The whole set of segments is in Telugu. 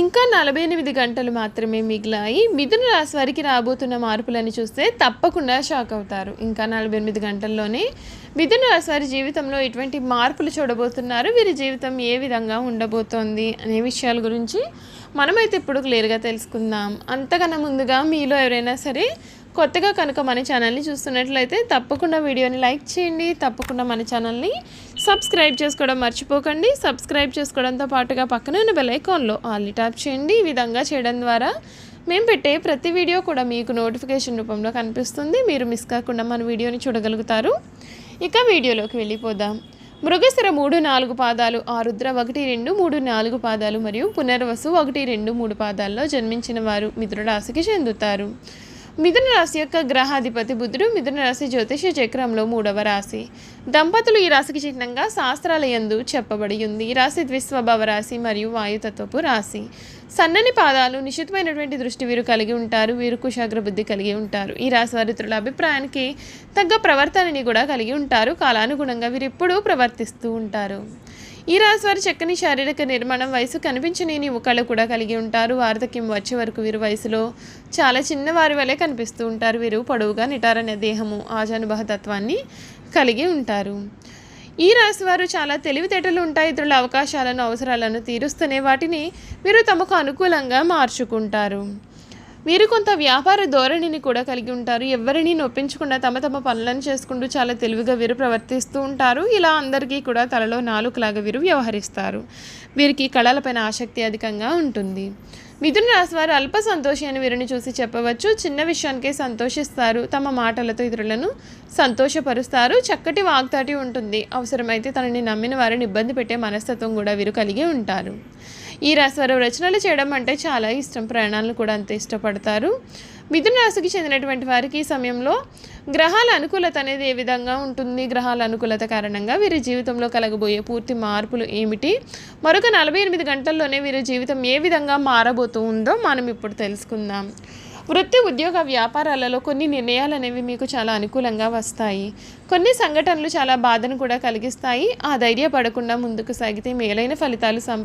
ఇంకా నలభై ఎనిమిది గంటలు మాత్రమే మిగిలాయి. మిథున రాశి వారికి రాబోతున్న మార్పులని చూస్తే తప్పకుండా షాక్ అవుతారు. ఇంకా నలభై ఎనిమిది గంటల్లోనే మిథున రాశి వారి జీవితంలో ఎటువంటి మార్పులు చూడబోతున్నారు? వీరి జీవితం ఏ విధంగా ఉండబోతోంది? అనే విషయాల గురించి మనమైతే ఇప్పుడు క్లియర్గా తెలుసుకుందాం. అంతకన్నా ముందుగా మీలో ఎవరైనా సరే కొత్తగా కనుక మన ఛానల్ని చూస్తున్నట్లయితే తప్పకుండా వీడియోని లైక్ చేయండి. తప్పకుండా మన ఛానల్ని సబ్స్క్రైబ్ చేసుకోవడం మర్చిపోకండి. సబ్స్క్రైబ్ చేసుకోవడంతో పాటుగా పక్కన ఉన్న బెలైకాన్లో ఆల్ని ట్యాప్ చేయండి. ఈ విధంగా చేయడం ద్వారా మేము పెట్టే ప్రతి వీడియో కూడా మీకు నోటిఫికేషన్ రూపంలో కనిపిస్తుంది. మీరు మిస్ కాకుండా మన వీడియోని చూడగలుగుతారు. ఇక వీడియోలోకి వెళ్ళిపోదాం. మృగశిర మూడు నాలుగు పాదాలు ఆరుద్ర ఒకటి రెండు మూడు నాలుగు పాదాలు మరియు పునర్వసు ఒకటి రెండు మూడు పాదాల్లో జన్మించిన వారు మిథున రాశికి చెందుతారు. మిథున రాశి యొక్క గ్రహాధిపతి బుధుడు మిథున రాశి జ్యోతిష చక్రంలో మూడవ రాశి. దంపతులు ఈ రాశికి చిహ్నంగా శాస్త్రాల యందు చెప్పబడి ఉంది. ఈ రాశి ద్విస్వభావ రాశి మరియు వాయుతత్వపు రాశి. సన్నని పాదాలు నిశితమైనటువంటి దృష్టి వీరు కలిగి ఉంటారు. వీరు కుశాగ్ర బుద్ధి కలిగి ఉంటారు. ఈ రాశి వారిత్రుల అభిప్రాయానికి తగ్గ ప్రవర్తనని కూడా కలిగి ఉంటారు. కాలానుగుణంగా వీరు ఎప్పుడూ ప్రవర్తిస్తూ ఉంటారు. ఈ రాశి వారి చక్కని శారీరక నిర్మాణం వయసు కనిపించని ఒకళ్ళు కూడా కలిగి ఉంటారు. వార్ధక్యం వచ్చే వరకు వీరు వయసులో చాలా చిన్నవారి వలె కనిపిస్తూ ఉంటారు. వీరు పొడవుగా నిటారనే దేహము ఆజానుభవ తత్వాన్ని కలిగి ఉంటారు. ఈ రాశి వారు చాలా తెలివితేటలు ఉంటాయి. ఇతరుల అవకాశాలను అవసరాలను తీరుస్తూనే వాటిని వీరు తమకు అనుకూలంగా మార్చుకుంటారు. వీరు కొంత వ్యాపార ధోరణిని కూడా కలిగి ఉంటారు. ఎవరిని నొప్పించకుండా తమ తమ పనులను చేసుకుంటూ చాలా తెలివిగా వీరు ప్రవర్తిస్తూ ఉంటారు. ఇలా అందరికీ కూడా తలలో నాలుగులాగా వీరు వ్యవహరిస్తారు. వీరికి కళలపైన ఆసక్తి అధికంగా ఉంటుంది. మిథున రాశి వారు అల్ప సంతోషి అని వీరిని చూసి చెప్పవచ్చు. చిన్న విషయానికే సంతోషిస్తారు. తమ మాటలతో ఇతరులను సంతోషపరుస్తారు. చక్కటి వాగ్దాటి ఉంటుంది. అవసరమైతే తనని నమ్మిన వారిని ఇబ్బంది పెట్టే మనస్తత్వం కూడా వీరు కలిగి ఉంటారు. ఈ రాశివారు రచనలు చేయడం అంటే చాలా ఇష్టం. ప్రయాణాలను కూడా అంతే ఇష్టపడతారు. మిథున రాశికి చెందినటువంటి వారికి ఈ సమయంలో గ్రహాల అనుకూలత అనేది ఏ విధంగా ఉంటుంది? గ్రహాల అనుకూలత కారణంగా వీరి జీవితంలో కలగబోయే పూర్తి మార్పులు ఏమిటి? మరొక నలభై ఎనిమిది గంటల్లోనే వీరి జీవితం ఏ విధంగా మారబోతూ ఉందో మనం ఇప్పుడు తెలుసుకుందాం. వృత్తి ఉద్యోగ వ్యాపారాలలో కొన్ని నిర్ణయాలు అనేవి మీకు చాలా అనుకూలంగా వస్తాయి. కొన్ని సంఘటనలు చాలా బాధను కూడా కలిగిస్తాయి. ఆ ధైర్యపడకుండా ముందుకు సాగితే మేలైన ఫలితాలు సం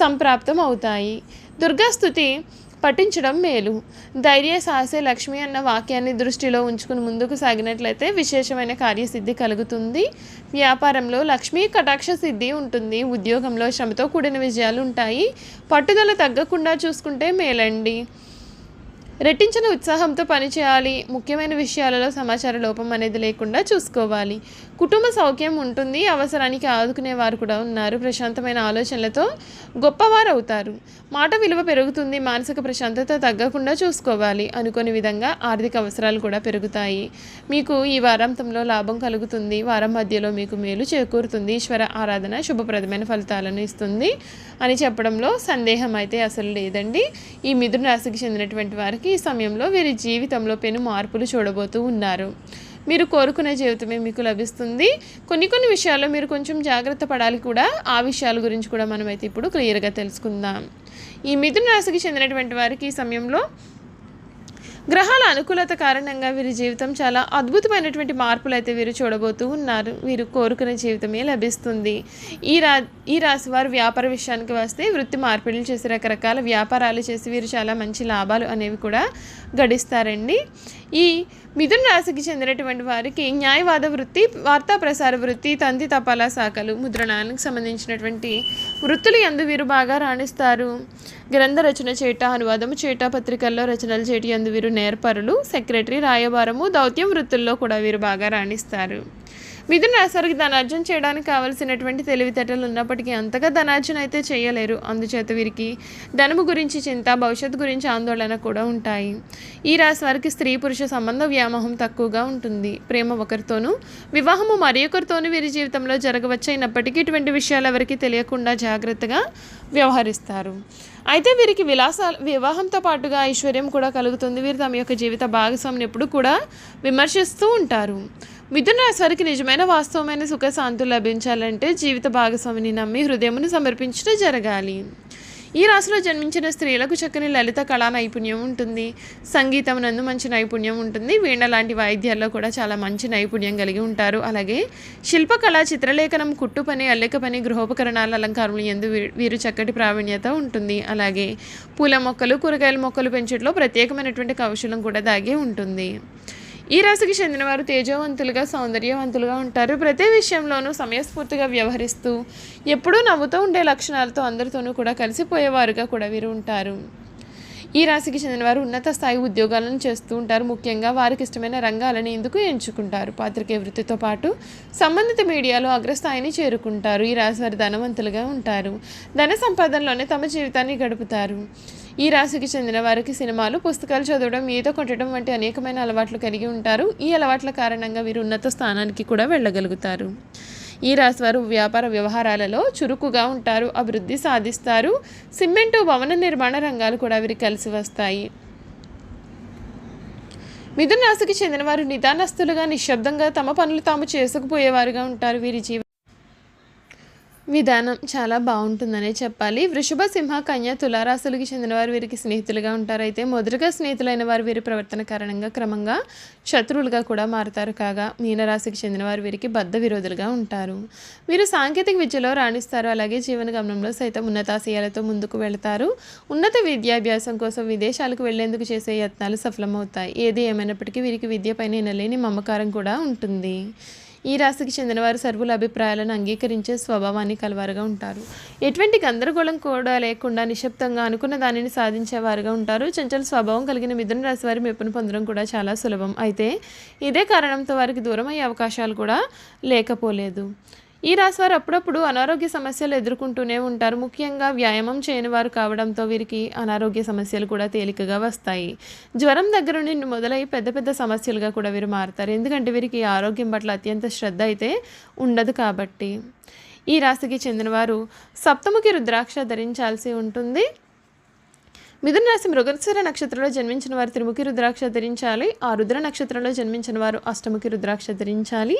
సంప్రాప్తం అవుతాయి. దుర్గాస్థుతి పఠించడం మేలు. ధైర్య సాహసే లక్ష్మి అన్న వాక్యాన్ని దృష్టిలో ఉంచుకుని ముందుకు సాగినట్లయితే విశేషమైన కార్యసిద్ధి కలుగుతుంది. వ్యాపారంలో లక్ష్మీ కటాక్ష సిద్ధి ఉంటుంది. ఉద్యోగంలో శ్రమతో కూడిన విజయాలు ఉంటాయి. పట్టుదల తగ్గకుండా చూసుకుంటే మేలండి. రెట్టించిన ఉత్సాహంతో పనిచేయాలి. ముఖ్యమైన విషయాలలో సమాచార లోపం అనేది లేకుండా చూసుకోవాలి. కుటుంబ సౌఖ్యం ఉంటుంది. అవసరానికి ఆదుకునే వారు కూడా ఉన్నారు. ప్రశాంతమైన ఆలోచనలతో గొప్పవారు అవుతారు మాట విలువ పెరుగుతుంది. మానసిక ప్రశాంతత తగ్గకుండా చూసుకోవాలి. అనుకోని విధంగా ఆర్థిక అవసరాలు కూడా పెరుగుతాయి. మీకు ఈ వారాంతంలో లాభం కలుగుతుంది. వారం మధ్యలో మీకు మేలు చేకూరుతుంది. ఈశ్వర ఆరాధన శుభప్రదమైన ఫలితాలను ఇస్తుంది. అని చెప్పడంలో సందేహం అయితే అసలు లేదండి. ఈ మిథున రాశికి చెందినటువంటి వారికి ఈ సమయంలో వీరి జీవితంలో పెను మార్పులు చూడబోతూ ఉన్నారు. మీరు కోరుకునే జీవితమే మీకు లభిస్తుంది. కొన్ని కొన్ని విషయాల్లో మీరు కొంచెం జాగ్రత్త పడాలి కూడా. ఆ విషయాల గురించి కూడా మనమైతే ఇప్పుడు క్లియర్గా తెలుసుకుందాం. ఈ మిథున రాశికి చెందినటువంటి వారికి ఈ సమయంలో గ్రహాల అనుకూలత కారణంగా వీరి జీవితం చాలా అద్భుతమైనటువంటి మార్పులు అయితే వీరు చూడబోతూ ఉన్నారు. వీరు కోరుకునే జీవితమే లభిస్తుంది. ఈ రా ఈ రాశి వారు వ్యాపార విషయానికి వస్తే వృత్తి మార్పిడులు చేసి రకరకాల వ్యాపారాలు చేసి వీరు చాలా మంచి లాభాలు అనేవి కూడా గడిస్తారండి. ఈ మిథున రాశికి చెందినటువంటి వారికి న్యాయవాద వృత్తి వార్తా ప్రసార వృత్తి తంతి తపాలా శాఖలు ముద్రణానికి సంబంధించినటువంటి వృత్తులు ఎందు వీరు బాగా రాణిస్తారు. గ్రంథ రచన చేట అనువాదము చేట పత్రికల్లో రచనలు చేటి అందు వీరు నేర్పరులు. సెక్రటరీ రాయబారము దౌత్యం వృత్తుల్లో కూడా వీరు బాగా రాణిస్తారు. మిథున రాశివారికి ధనార్జన చేయడానికి కావలసినటువంటి తెలివితేటలు ఉన్నప్పటికీ అంతగా ధనార్జన అయితే చేయలేరు. అందుచేత వీరికి ధనము గురించి చింత భవిష్యత్తు గురించి ఆందోళన కూడా ఉంటాయి. ఈ రాశి వారికి స్త్రీ పురుష సంబంధ వ్యామోహం తక్కువగా ఉంటుంది. ప్రేమ ఒకరితోనూ వివాహము మరి ఒకరితోనూ వీరి జీవితంలో జరగవచ్చు అయినప్పటికీ ఇటువంటి విషయాలు ఎవరికి తెలియకుండా జాగ్రత్తగా వ్యవహరిస్తారు. అయితే వీరికి విలాస వివాహంతో పాటుగా ఐశ్వర్యం కూడా కలుగుతుంది. వీరు తమ యొక్క జీవిత భాగస్వామిని ఎప్పుడు కూడా విమర్శిస్తూ ఉంటారు. మిథున రాశి వారికి నిజమైన వాస్తవమైన సుఖశాంతులు లభించాలంటే జీవిత భాగస్వామిని నమ్మి హృదయమును సమర్పించడం జరగాలి. ఈ రాశిలో జన్మించిన స్త్రీలకు చక్కని లలిత కళా నైపుణ్యం ఉంటుంది. సంగీతం నందు మంచి నైపుణ్యం ఉంటుంది. వీణ లాంటి వాయిద్యాల్లో కూడా చాలా మంచి నైపుణ్యం కలిగి ఉంటారు. అలాగే శిల్పకళ చిత్రలేఖనం కుట్టు పని అల్లిక పని గృహోపకరణాల అలంకారములు ఎందు వీ- వీరు చక్కటి ప్రావీణ్యత ఉంటుంది. అలాగే పూల మొక్కలు కూరగాయల మొక్కలు పెంచడంలో ప్రత్యేకమైనటువంటి కౌశలం కూడా దాగి ఉంటుంది. ఈ రాశికి చెందినవారు తేజవంతులుగా సౌందర్యవంతులుగా ఉంటారు. ప్రతి విషయంలోనూ సమయస్ఫూర్తిగా వ్యవహరిస్తూ ఎప్పుడూ నవ్వుతూ ఉండే లక్షణాలతో అందరితోనూ కూడా కలిసిపోయేవారుగా కూడా వీరు ఉంటారు. ఈ రాశికి చెందినవారు ఉన్నత స్థాయి ఉద్యోగాలను చేస్తూ ఉంటారు. ముఖ్యంగా వారికి ఇష్టమైన రంగాలను ఎందుకు ఎంచుకుంటారు. పాత్రికే వృత్తితో పాటు సంబంధిత మీడియాలో అగ్రస్థాయిని చేరుకుంటారు. ఈ రాశి వారు ధనవంతులుగా ఉంటారు. ధన సంపాదనలోనే తమ జీవితాన్ని గడుపుతారు. ఈ రాశికి చెందిన వారికి సినిమాలు పుస్తకాలు చదవడం ఈత కొట్టడం వంటి అనేకమైన అలవాట్లు కలిగి ఉంటారు. ఈ అలవాట్ల కారణంగా వీరు ఉన్నత స్థానానికి కూడా వెళ్ళగలుగుతారు. ఈ రాశి వారు వ్యాపార వ్యవహారాలలో చురుకుగా ఉంటారు అభివృద్ధి సాధిస్తారు. సిమెంటు భవన నిర్మాణ రంగాలు కూడా వీరికి కలిసి వస్తాయి. మిథున రాశికి చెందినవారు నిదానస్తులుగా నిశ్శబ్దంగా తమ పనులు తాము చేసుకుపోయేవారుగా ఉంటారు. వీరి జీవితం విధానం చాలా బాగుంటుందనే చెప్పాలి. వృషభ సింహ కన్య తులారాశులకి చెందినవారు వీరికి స్నేహితులుగా ఉంటారు అయితే మొదటగా స్నేహితులైన వారు వీరి ప్రవర్తన కారణంగా క్రమంగా శత్రువులుగా కూడా మారుతారు. కాగా మీనరాశికి చెందినవారు వీరికి బద్ధ విరోధులుగా ఉంటారు. వీరు సాంకేతిక విద్యలో రాణిస్తారు. అలాగే జీవన గమనంలో సైతం ఉన్నతాశయాలతో ముందుకు వెళతారు. ఉన్నత విద్యాభ్యాసం కోసం విదేశాలకు వెళ్ళేందుకు చేసే యత్నాలు సఫలమవుతాయి. ఏది ఏమైనప్పటికీ వీరికి విద్యపైన ఎనలేని మమకారం కూడా ఉంటుంది. ఈ రాశికి చెందినవారు సర్వుల అభిప్రాయాలను అంగీకరించే స్వభావాన్ని కలవారుగా ఉంటారు. ఎటువంటి గందరగోళం కూడా లేకుండా నిశ్శబ్దంగా అనుకున్న దానిని సాధించేవారుగా ఉంటారు. చంచల స్వభావం కలిగిన మిథున రాశి వారి మెప్పును పొందడం కూడా చాలా సులభం. అయితే ఇదే కారణంతో వారికి దూరం అయ్యే అవకాశాలు కూడా లేకపోలేదు. ఈ రాశి వారు అప్పుడప్పుడు అనారోగ్య సమస్యలు ఎదుర్కొంటూనే ఉంటారు. ముఖ్యంగా వ్యాయామం చేయని వారు కావడంతో వీరికి అనారోగ్య సమస్యలు కూడా తేలికగా వస్తాయి. జ్వరం దగ్గర నుండి మొదలై పెద్ద పెద్ద సమస్యలుగా కూడా వీరు మారుతారు. ఎందుకంటే వీరికి ఆరోగ్యం పట్ల అత్యంత శ్రద్ధ అయితే ఉండదు కాబట్టి. ఈ రాశికి చెందినవారు సప్తముఖి రుద్రాక్ష ధరించాల్సి ఉంటుంది. మిథున రాశి మృగశిర నక్షత్రంలో జన్మించిన వారు త్రిముఖి రుద్రాక్ష ధరించాలి. ఆ రుద్ర నక్షత్రంలో జన్మించిన వారు అష్టముఖి రుద్రాక్ష ధరించాలి.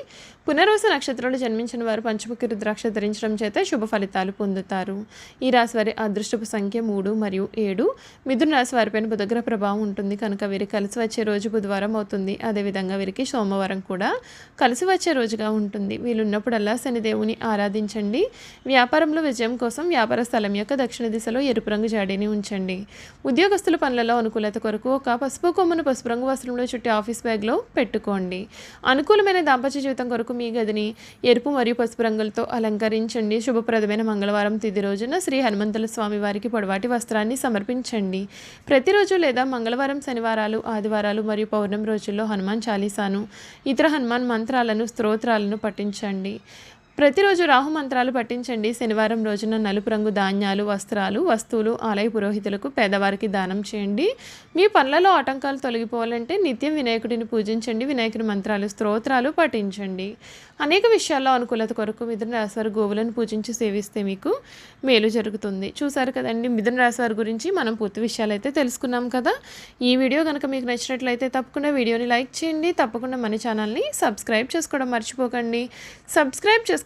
పునర్వస నక్షత్రంలో జన్మించిన వారు పంచముఖి రుద్రాక్ష ధరించడం చేత శుభ ఫలితాలు పొందుతారు. ఈ రాశి వారి అదృష్టపు సంఖ్య మూడు మరియు ఏడు. మిథున రాశి వారిపైన బుధగ్రహ ప్రభావం ఉంటుంది. కనుక వీరికి కలిసి వచ్చే రోజు బుధవారం అవుతుంది. అదేవిధంగా వీరికి సోమవారం కూడా కలిసి వచ్చే రోజుగా ఉంటుంది. వీళ్ళున్నప్పుడల్లా శనిదేవుని ఆరాధించండి. వ్యాపారంలో విజయం కోసం వ్యాపార స్థలం యొక్క దక్షిణ దిశలో ఎరుపు రంగు జాడీని ఉంచండి. ఉద్యోగస్తుల పనులలో అనుకూలత కొరకు ఒక పసుపు కొమ్మను పసుపు రంగు వస్త్రంలో చుట్టి ఆఫీస్ బ్యాగ్లో పెట్టుకోండి. అనుకూలమైన దాంపత్య జీవితం కొరకు మీ గదిని ఎరుపు మరియు పసుపు రంగులతో అలంకరించండి. శుభప్రదమైన మంగళవారం తిది రోజున శ్రీ హనుమంతుల స్వామి వారికి పొడవాటి వస్త్రాన్ని సమర్పించండి. ప్రతిరోజు లేదా మంగళవారం శనివారాలు ఆదివారాలు మరియు పౌర్ణమి రోజుల్లో హనుమాన్ చాలీసాను ఇతర హనుమాన్ మంత్రాలను స్తోత్రాలను పఠించండి. ప్రతిరోజు రాహు మంత్రాలు పఠించండి. శనివారం రోజున నలుపు రంగు ధాన్యాలు వస్త్రాలు వస్తువులు ఆలయ పురోహితులకు పేదవారికి దానం చేయండి. మీ పనులలో ఆటంకాలు తొలగిపోవాలంటే నిత్యం వినాయకుడిని పూజించండి. వినాయకుని మంత్రాలు స్తోత్రాలు పఠించండి. అనేక విషయాల్లో అనుకూలత కొరకు మిథున రాశివారి గోవులను పూజించి సేవిస్తే మీకు మేలు జరుగుతుంది. చూసారు కదండి మిథున రాశివారి గురించి మనం పూర్తి విషయాలు అయితే తెలుసుకున్నాం కదా. ఈ వీడియో కనుక మీకు నచ్చినట్లయితే తప్పకుండా వీడియోని లైక్ చేయండి. తప్పకుండా మన ఛానల్ని సబ్స్క్రైబ్ చేసుకోవడం మర్చిపోకండి. సబ్స్క్రైబ్ చేసుకో